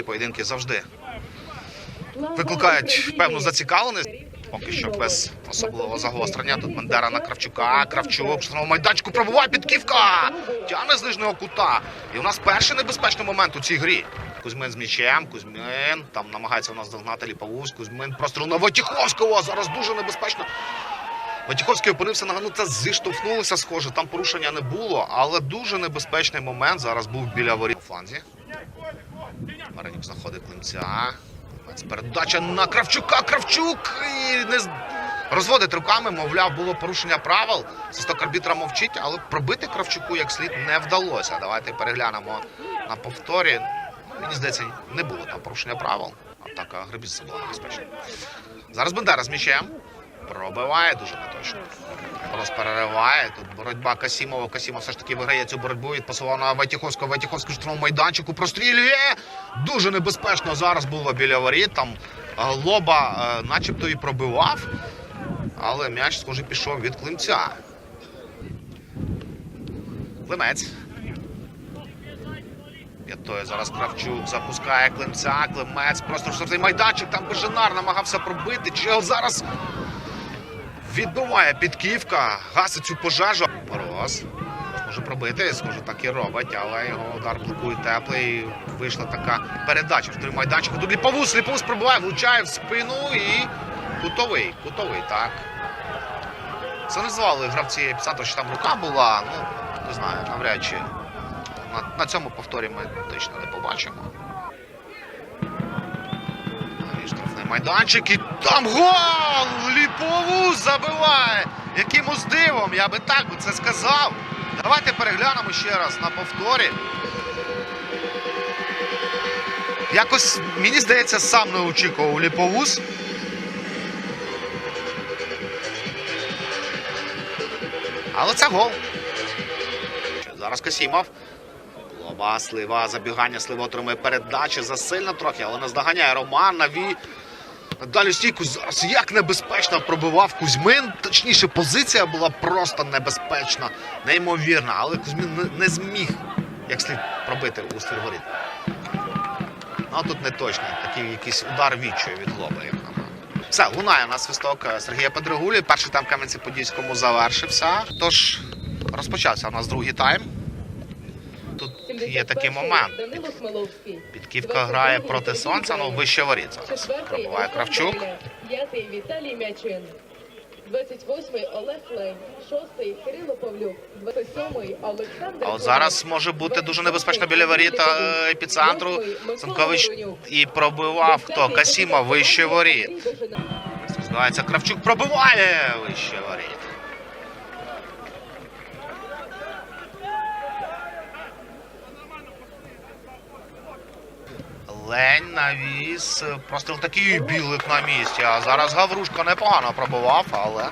такі поєдинки завжди викликають певну зацікавленість. Поки що без особливого загострення. Тут Бандера на Кравчука. Кравчук штрафному майданчику пробуває підківка. Тягне з нижнього кута. І у нас перший небезпечний момент у цій грі. Кузьмин з м'ячем, Кузьмин там намагається у нас догнати Ліповуз. Кузьмин простріл на Войтіховського. Зараз дуже небезпечно. Войтіховський опинився на ну це зіштовхнулося схоже. Там порушення не було, але дуже небезпечний момент зараз був біля воріт фланзі. Маринюк знаходить. Клинець Передача на Кравчука. Кравчук і не розводить руками, мовляв, було порушення правил. Свисток арбітра мовчить, але пробити Кравчуку як слід не вдалося. Давайте переглянемо на повторі. Мені здається, не було там порушення правил. Атака Гребіця була небезпечна. Зараз Бендера з м'ячем. Пробиває дуже неточно. Просто перериває. Тут боротьба Касімова. Касімов все ж таки виграє цю боротьбу. Відпасував на Вайтіховського. Вайтіховський в штрафному майданчику прострілює. Дуже небезпечно зараз було біля воріт. Там е, лоба е, начебто і пробивав. Але м'яч, схоже, пішов від климця. Климець. П'ятою зараз Кравчук запускає Климця. Климець просто штрафний майданчик. Там Беженар намагався пробити. Чи зараз відбиває підківка, гасить цю пожежу. Мороз може пробити, схоже, так і робить, але його удар блокує теплий. Вийшла така передача в штрафний майданчик. Тут Ліповус, Ліповус пробиває, влучає в спину і кутовий, кутовий, так. Це назвали гравці епіцентру, що там рука була. Ну, не знаю, навряд чи. На, на цьому повторі ми точно не побачимо. Майданчик і там гол! Ліпову забиває! Якимось дивом, я би так би це сказав. Давайте переглянемо ще раз на повторі. Якось, мені здається, сам не очікував Ліповуз. Але це гол. Зараз Касімов. Лоба, слива, забігання, слива отримує передачі. Засильно трохи, але наздоганяє Роман Наві. Далі стійку зараз як небезпечно пробивав Кузьмин. Точніше, позиція була просто небезпечна, неймовірна. Але Кузьмин не, зміг як слід пробити у ствір. Ну, а тут не точно. Такий якийсь удар відчує від лоба, як на мене. Все, лунає на свисток Сергія Педригулі. Перший тайм Кам'янці-Подільському завершився. Тож розпочався у нас другий тайм. Тут є такий момент. Підківка грає проти сонця, ну вище воріт зараз. Олег Кравчук. П'ятий Віталій Мячин. 28-й Олег Лень. Шостий Кирило Павлюк. 27-й Олександр. А от зараз може бути дуже небезпечно біля воріт е, епіцентру. Санкович і пробивав хто? Касіма вище воріт. Збивається Кравчук, пробиває вище воріт. Лень навіс. Простріл такий білик на місці. А зараз Гаврушко непогано пробував, але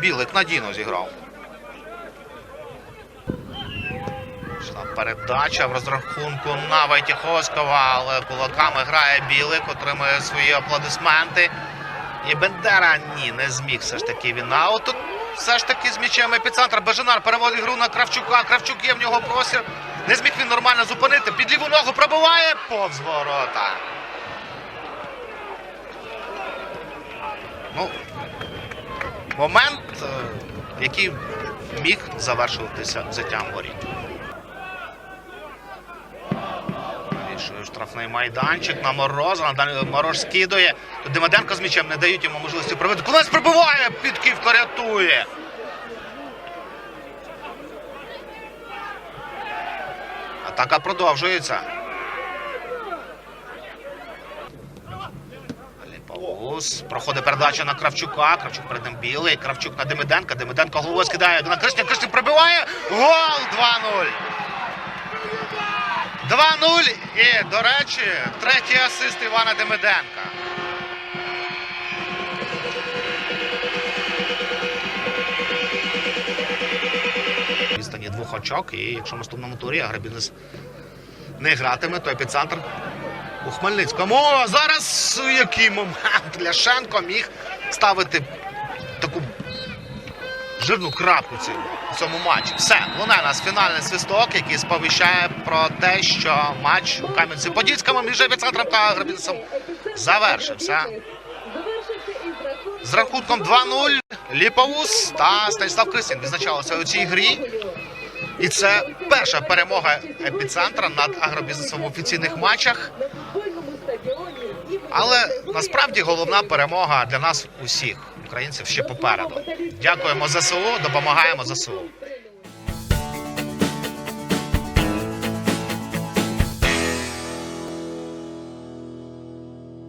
білик надійно зіграв. Передача в розрахунку на Вайтіховського, але кулаками грає Білик, отримує свої аплодисменти. І Бендера ні, не зміг все ж таки він. А от тут все ж таки з м'ячем епіцентр. Бежанар переводить гру на Кравчука. Кравчук є в нього простір. Не зміг він нормально зупинити. Під ліву ногу пробиває повз ворота. Ну, момент, е, який міг завершуватися взяттям воріт. Вирішує штрафний майданчик на Мороза. Мороз скидує. Тут з м'ячем не дають йому можливості пробити. Кулець пробиває, підківка рятує. Атака продовжується. Ліповус. Проходить передача на Кравчука. Кравчук перед ним білий. Кравчук на Демиденка. Демиденко головою скидає на Кришня. Кришня пробиває. Гол 2-0. 2-0. І, до речі, третій асист Івана Демиденка. Очок. І якщо в наступному турі Агребінес не гратиме, то епіцентр у Хмельницькому. О, зараз який момент Ляшенко міг ставити таку жирну крапку в цьому матчі. Все, лунає нас фінальний свисток, який сповіщає про те, що матч у Кам'янці-Подільському між епіцентром та Агробізнесом завершився. З рахунком 2-0 Ліповус та Станіслав Крисін відзначалися у цій грі. І це перша перемога епіцентра над агробізнесом в офіційних матчах. Але насправді головна перемога для нас усіх українців ще попереду. Дякуємо ЗСУ, допомагаємо ЗСУ.